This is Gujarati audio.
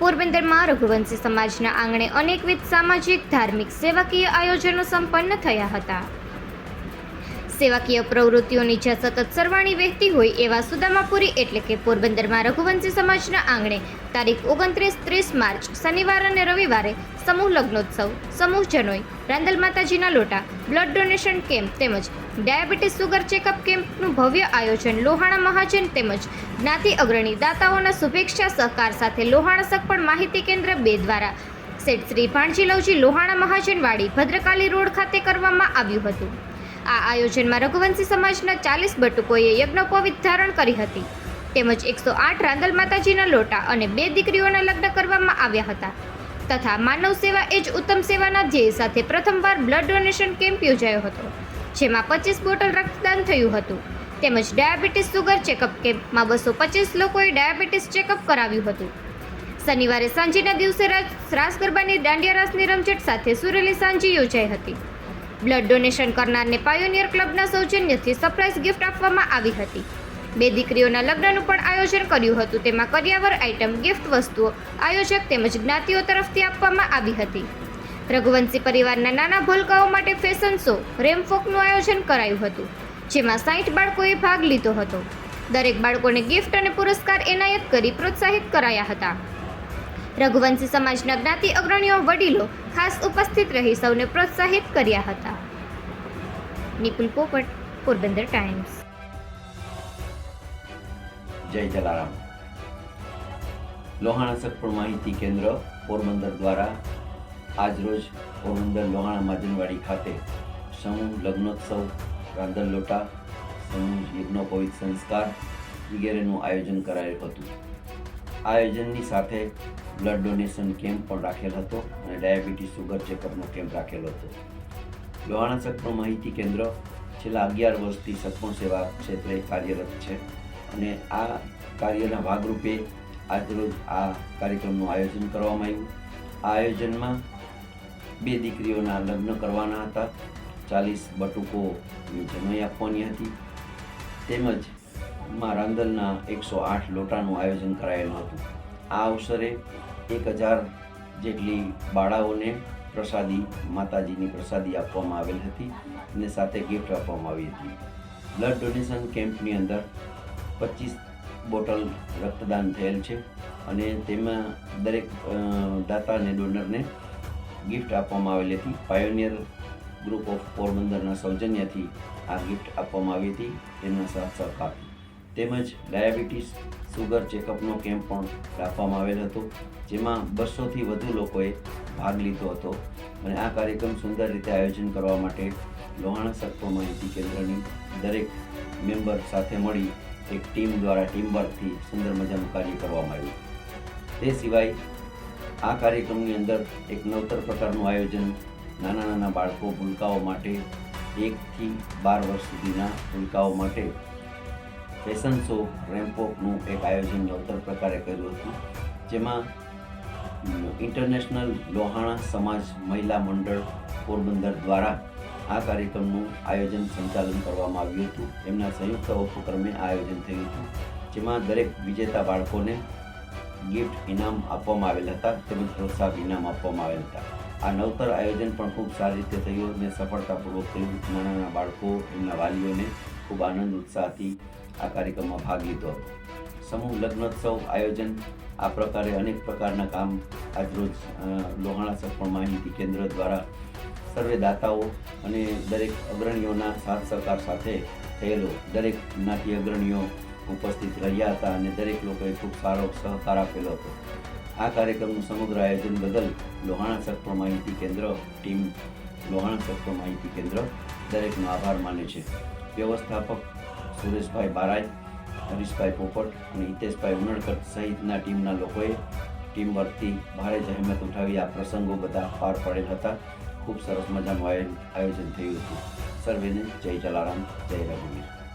પોરબંદરમાં રઘુવંશી સમાજના આંગણે અનેકવિધ સામાજિક ધાર્મિક સેવાકીય આયોજનો સંપન્ન થયા હતા. સેવાકીય પ્રવૃત્તિઓની જ્યાં સતત સરવાણી વહેતી હોય એવા સુદામાપુરી એટલે કે પોરબંદરમાં રઘુવંશી સમાજના આંગણે તારીખ ઓગણત્રીસ ત્રીસ માર્ચ શનિવાર અને રવિવારે સમૂહ લગ્નોત્સવ, સમૂહ જનોઈ, રાંદલ માતાજીના લોટા બ્લડ ડોનેશન કેમ્પ તેમજ ડાયાબિટીસ સુગર ચેકઅપ કેમ્પનું ભવ્ય આયોજન લોહાણા મહાજન તેમજ જ્ઞાતિ અગ્રણી દાતાઓના શુભેચ્છા સહકાર સાથે લોહાણા સગપણ માહિતી કેન્દ્ર બે દ્વારા શેઠ શ્રી ભાણજી લવજી લોહાણા મહાજનવાડી ભદ્રકાલી રોડ ખાતે કરવામાં આવ્યું હતું. આ આયોજનમાં રઘુવંશી સમાજના ચાલીસ બટુકોએ યજ્ઞોપવિત ધારણ કરી હતી. તેમજ એકસો આઠ રાંદલ માતાજીના લોટા અને બે દીકરીઓના લગ્ન કરવામાં આવ્યા હતા. તથા માનવ સેવા એ જ ઉત્તમ સેવાના ધ્યેય સાથે પ્રથમવાર બ્લડ ડોનેશન કેમ્પ યોજાયો હતો, જેમાં પચીસ બોટલ રક્તદાન થયું હતું. તેમજ ડાયાબિટીસ સુગર ચેકઅપ કેમ્પમાં બસો પચીસ લોકોએ ડાયાબિટીસ ચેકઅપ કરાવ્યું હતું. શનિવારે સાંજીના દિવસે રાસ ગરબાની દાંડિયા રાસની રમઝટ સાથે સુરેલી સાંજી યોજાઈ હતી. બ્લડ ડોનેશન કરનારને પાયોનિયર ક્લબના સૌજન્યથી સરપ્રાઇઝ ગિફ્ટ આપવામાં આવી હતી. બે દીકરીઓના લગ્નનું પણ આયોજન કર્યું હતું. તેમાં કરિયાવર આઇટમ ગિફ્ટ વસ્તુઓ, આયોજક તેમજ જ્ઞાતિઓ તરફથી આપવામાં આવી હતી. રઘુવંશી પરિવારના નાના ભૂલકાઓ માટે ફેશન શો, રેમફોકનું આયોજન કરાયું હતું, જેમાં સાઠ બાળકોએ ભાગ લીધો હતો. દરેક બાળકોને ગિફ્ટ અને પુરસ્કાર એનાયત કરી પ્રોત્સાહિત કરાયા હતા. રઘુવંશી સમાજના જ્ઞાતિ અગ્રણીઓ વડીલો ખાસ ઉપસ્થિત રહી સૌને પ્રોત્સાહિત કર્યા હતા. નિપુલ પોપટ, પોરબંદર ટાઈમ્સ. જય જલારામ. લોહાણા સગપણ માહિતી કેન્દ્ર પોરબંદર દ્વારા આજરોજ પોરબંદર લોહાણા માજનવાડી ખાતે સમૂહ લગ્નોત્સવ રાંધણ લોટા સમૂહ યજ્ઞોપવિત સંસ્કાર વગેરેનું આયોજન કરાયું હતું. આયોજનની સાથે બ્લડ ડોનેશન કેમ્પ પણ રાખેલ હતો અને ડાયાબિટીસ સુગર ચેકઅપનો કેમ્પ રાખેલો હતો. લોહાણા સગપણ માહિતી કેન્દ્ર છેલ્લા અગિયાર વર્ષથી સત્પણ સેવા ક્ષેત્રે કાર્યરત છે અને આ કાર્યના ભાગરૂપે આજરોજ આ કાર્યક્રમનું આયોજન કરવામાં આવ્યું. આ આયોજનમાં બે દીકરીઓના લગ્ન કરવાના હતા. ચાલીસ બટુકોની જમાઈ આપવાની હતી. તેમજ માં રાંદલના એકસો આઠ લોટાનું આયોજન કરાયેલું હતું. આ અવસરે એક હજાર જેટલી બાળાઓને પ્રસાદી, માતાજીની પ્રસાદી આપવામાં આવેલ હતી અને સાથે ગિફ્ટ આપવામાં આવી હતી. બ્લડ ડોનેશન કેમ્પની અંદર પચીસ બોટલ રક્તદાન થયેલ છે અને તેમાં દરેક દાતા અને ડોનરને ગિફ્ટ આપવામાં આવેલી હતી. પાયોનિયર ગ્રુપ ઓફ પોરબંદરના સૌજન્યથી આ ગિફ્ટ આપવામાં આવી હતી. તેમના સાથ સહકારથી તેમજ ડાયાબિટીસ સુગર ચેકઅપનો કેમ્પ પણ રાખવામાં આવેલ હતો, જેમાં બસોથી વધુ લોકોએ ભાગ લીધો હતો અને આ કાર્યક્રમ સુંદર રીતે આયોજન કરવા માટે લોહાણા સત્વ માહિતી કેન્દ્રની દરેક મેમ્બર સાથે મળી એક ટીમ દ્વારા ટીમ વર્કથી સુંદર મજાનું કાર્ય કરવામાં આવ્યું. તે સિવાય આ કાર્યક્રમની અંદર એક નવતર પ્રકારનું આયોજન નાના નાના બાળકો ભૂલકાઓ માટે એકથી બાર વર્ષ સુધીના ભૂલકાઓ માટે ફેશન શો રેમ્પોકનું એક આયોજન નવતર પ્રકારે કર્યું હતું. જેમાં ઇન્ટરનેશનલ લોહાણા સમાજ મહિલા મંડળ પોરબંદર દ્વારા આ કાર્યક્રમનું આયોજન સંચાલન કરવામાં આવ્યું હતું. એમના સંયુક્ત ઉપક્રમે આયોજન થયું હતું. જેમાં દરેક વિજેતા બાળકોને ગિફ્ટ ઇનામ આપવામાં આવેલ હતા તેમજ પ્રોત્સાહક ઇનામ આપવામાં આવેલ હતા. આ નવતર આયોજન પણ ખૂબ સારી રીતે થયું અને સફળતાપૂર્વક થયું. નાના બાળકો, એમના વાલીઓને ખૂબ આનંદ ઉત્સાહથી આ કાર્યક્રમમાં ભાગ લીધો. હતો સમૂહ લગ્નોત્સવ આયોજન, આ પ્રકારે અનેક પ્રકારના કામ આજરોજ લોહાણા સફળ માહિતી કેન્દ્ર દ્વારા સર્વે દાતાઓ અને દરેક અગ્રણીઓના સાથ સહકાર સાથે થયેલો. દરેક જ્ઞાતિ અગ્રણીઓ ઉપસ્થિત રહ્યા હતા અને દરેક લોકોએ ખૂબ સારો સહકાર આપેલો હતો. આ કાર્યક્રમનું સમગ્ર આયોજન બદલ લોહાણા સગપણ માહિતી કેન્દ્ર, ટીમ લોહાણા સગપણ માહિતી કેન્દ્ર દરેકનો આભાર માને છે. વ્યવસ્થાપક સુરેશભાઈ બારાજ, હરીશભાઈ પોપટ અને હિતેશભાઈ ઉનડકર સહિતના ટીમના લોકોએ ટીમ વર્કથી ભારે જહેમત ઉઠાવી આ પ્રસંગો બધા પાર પડેલ હતા. ખૂબ સરસ મજાનું આયોજન થયું હતું. સર્વેને જય જલારામ, જય રઘુવીર.